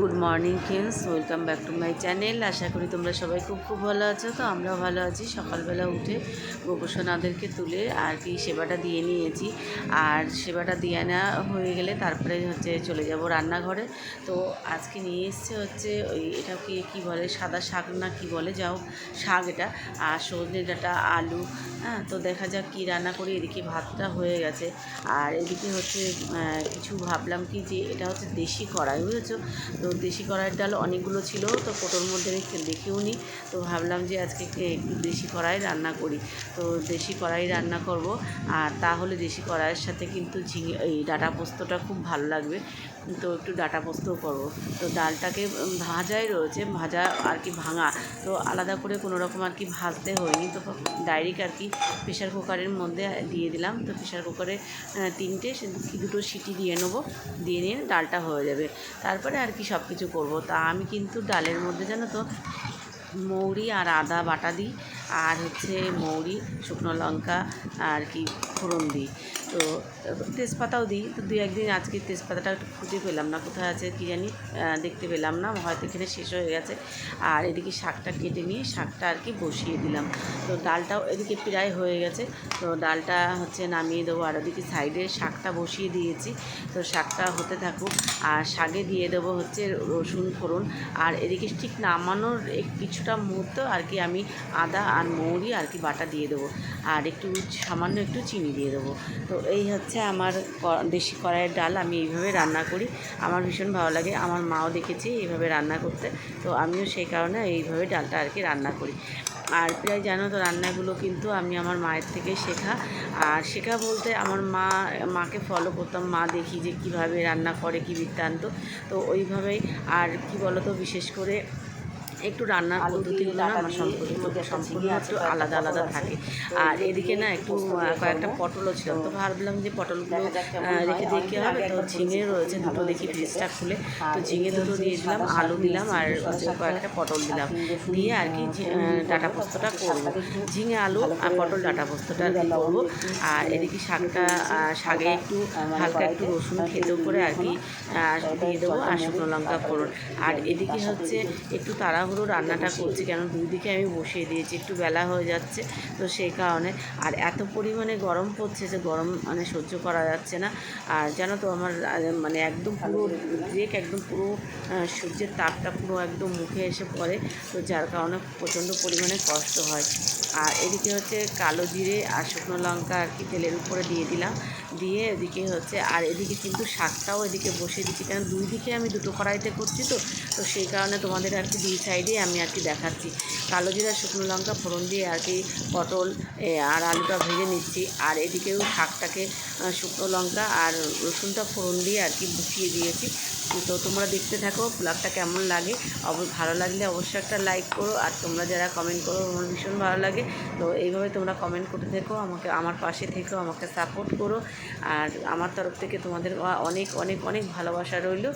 Good morning friends welcome back to my channel আশা করি তোমরা সবাই খুব খুব ভালো আছো। তো আমরাও ভালো আছি। সকালবেলা উঠে গোপসোনাদেরকে তুলে আর কি সেবাটা দিয়ে নিয়েছি। আর সেবাটা দিয়ে নেওয়া হয়ে গেলে তারপরে হচ্ছে চলে যাব রান্নাঘরে। তো আজকে নিয়ে এসছে হচ্ছে ওই এটা কি কী বলে, সাদা শাক না কি বলে, যাও শাক এটা আর সজনে ডাটা, আলু হ্যাঁ তো দেখা যাক কী রান্না করি। এদিকে ভাতটা হয়ে গেছে। আর এদিকে হচ্ছে কিছু ভাবলাম কি যে এটা হচ্ছে দেশি কড়াই, বুঝেছ? তো দেশি কড়াইয়ের ডাল অনেকগুলো ছিল, তো কোটোর মধ্যে রেখে দেখেও নি। তো ভাবলাম যে আজকে একটু দেশি কড়াই রান্না করি। তো দেশি কড়াই রান্না করব, আর তাহলে দেশি কড়াইয়ের সাথে কিন্তু ঝিঙে এই ডাটা পোস্তটা খুব ভালো লাগবে। তো একটু ডাটা পোস্তও করব। তো ডালটাকে ভাজাই রয়েছে, ভাজা আর কি ভাঙা। তো আলাদা করে কোনো রকম আর কি ভাজতে হয়নি। তো ডাইরেক্ট আর কি প্রেশার কুকারের মধ্যে দিয়ে দিলাম। তো প্রেশার কুকারে তিনটে দুটো সিটি দিয়ে নেব। দিয়ে নিয়ে ডালটা হয়ে যাবে। তারপরে আর কি সব কিছু করব। তা আমি কিন্তু ডালের মধ্যে জানো তো মৌরি আর আদা বাটা দিই। আর হচ্ছে মৌরি, শুকনো লঙ্কা আর কি ফোড়ন দিই। তো, তেজপাতাও দিই। তো দু একদিন আজকে তেজপাতাটা একটু খুঁজে পেলাম না, কোথায় আছে কী জানি দেখতে পেলাম না, হয়তো এখানে শেষ হয়ে গেছে। আর এদিকে শাকটা কেটে নিয়ে শাকটা আর কি বসিয়ে দিলাম। তো ডালটাও এদিকে প্রায় হয়ে গেছে। তো ডালটা হচ্ছে নামিয়ে দেবো আর ওদিকে সাইডে শাকটা বসিয়ে দিয়েছি। তো শাকটা হতে থাকুক। আর শাকে দিয়ে দেবো হচ্ছে রসুন ফোড়ন। আর এদিকে ঠিক নামানোর কিছুটা মুহূর্ত আর কি আমি আদা আর মৌরি আর কি বাটা দিয়ে দেবো। আর একটু সামান্য একটু চিনি দিয়ে দেবো। তো এই হচ্ছে আমার দেশি কড়াইয়ের ডাল। আমি এইভাবে রান্না করি। আমার ভীষণ ভালো লাগে। আমার মাও দেখেছি এইভাবে রান্না করতে। তো আমিও সেই কারণে এইভাবে ডালটা আর কি রান্না করি। আর প্রায় জানো তো রান্নাগুলো কিন্তু আমি আমার মায়ের থেকে শেখা। আর শেখা বলতে আমার মা, মাকে ফলো করতাম। মা দেখি যে কীভাবে রান্না করে কী বৃত্তান্ত। তো ওইভাবেই। আর কি বলতো, বিশেষ করে একটু রান্নার পদ্ধতিগুলো না আমার সম্পূর্ণ সম্পূর্ণ একটু আলাদা আলাদা থাকে। আর এদিকে না একটু কয়েকটা পটলও ছিল। তো ভাবলাম যে পটলগুলো রেখে দিয়ে কী হবে? তো ঝিঙে রয়েছে দুটো দেখি ফ্রিজটা খুলে। তো ঝিঙে দুটো দিয়ে দিলাম আলু দিলাম আর কয়েকটা পটল দিলাম। দিয়ে আর কি ডাটা পোস্তটা করব। ঝিঙে আলু আর পটল ডাটা পোস্তটা করব। আর এদিকে শাকটা শাকে একটু হালকা একটু রসুন খেতেও করে আর কি দিয়ে দেবো আর শুকনো লঙ্কা ফোড়ন আর এদিকে হচ্ছে একটু তাড়াহুড়ো রান্নাটা করছি কেন? দুই দিকে আমি বসিয়ে দিয়েছি, একটু বেলা হয়ে যাচ্ছে তো সেই কারণে। আর এত পরিমাণে গরম পড়ছে যে গরম মানে সহ্য করা যাচ্ছে না। আর জানো তো আমার মানে একদম পুরো ব্রেক একদম পুরো সূর্যের তাপটা পুরো একদম মুখে এসে পড়ে। তো যার কারণে প্রচণ্ড পরিমাণে কষ্ট হয়। আর এদিকে হচ্ছে কালো জিরে আর শুকনো লঙ্কা আর কি তেলের উপরে দিয়ে দিলাম। দিয়ে এদিকে হচ্ছে আর এদিকে কিন্তু শাকটাও এদিকে বসিয়ে দিচ্ছি। কারণ দুই দিকে আমি দুটো কড়াইতে করছি তো তো সেই কারণে তোমাদের আর কি দুই সাইডে আমি আর কি দেখাচ্ছি। কালো জিরা শুকনো লঙ্কা ফোড়ন দিয়ে আর কি পটল আর আলুটা ভেজে নিচ্ছি। আর এদিকেও শাকটাকে শুকনো লঙ্কা আর রসুনটা ফোড়ন দিয়ে আর কি বসিয়ে দিয়েছি। তো তোমরা দেখতে থাকো, ব্লগটা কেমন লাগে? ভালো লাগলে অবশ্যই একটা লাইক করো, আর তোমরা যারা কমেন্ট করো, আমার ভীষণ ভালো লাগে। তো এইভাবে তোমরা কমেন্ট করতে থেকো, আমাকে, আমার পাশে থেকো, আমাকে সাপোর্ট করো। আর আমার তরফ থেকে তোমাদের অনেক অনেক অনেক ভালোবাসা রইল।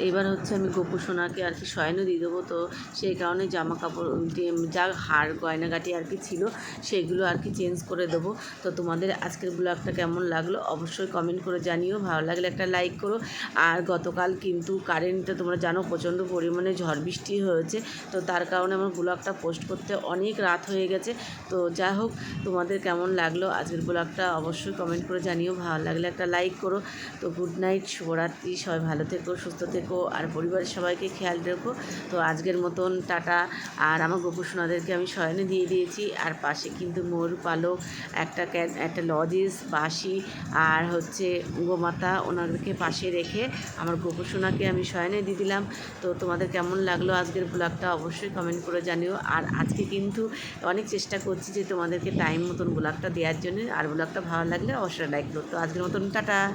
এবার হচ্ছে আমি গোপু সোনাকে আর কি শয়নও দিয়ে দেবো। তো সেই কারণে জামা কাপড় যে- হার, গয়নাগাটি আর কি ছিল, সেগুলো আর কি চেঞ্জ করে দেবো। তো তোমাদের আজকের ব্লগটা কেমন লাগল অবশ্যই কমেন্ট করে জানিও। ভালো লাগলে একটা লাইক করো। আর গতকাল কিন্তু কারেন্টটা তোমরা জানো প্রচণ্ড পরিমাণে ঝড় বৃষ্টি হয়েছে। তো তার কারণে আমার ব্লগটা পোস্ট করতে অনেক রাত হয়ে গেছে। তো যাই হোক, তোমাদের কেমন লাগল আজকের ব্লগটা অবশ্যই কমেন্ট করে জানিও। ভালো লাগলে একটা লাইক করো। তো গুড নাইট শুভরাত্রি। সবাই ভালো থেকো, সুস্থ থেকো। আর পরিবারের সবাইকে খেয়াল রেখো। তো আজকের মতন টাটা। আর আমার গোপু সোনাদেরকে আমি শয়নে দিয়ে দিয়েছি। আর পাশে কিন্তু মোর পালক, একটা একটা লজেস বাসি আর হচ্ছে গোমাতা ওনাদেরকে পাশে রেখে আমার গোপু সোনাকে আমি শয়নে দিয়ে দিলাম। তো তোমাদের কেমন লাগল আজকের ব্লগটা অবশ্যই কমেন্ট করে জানিও। আর আজকে কিন্তু অনেক চেষ্টা করছি যে তোমাদেরকে টাইম মতন ব্লগটা দেওয়ার জন্য। আর ব্লগটা ভালো লাগলে অবশ্যই লাইক করো। তো আজকের মতন টাটা।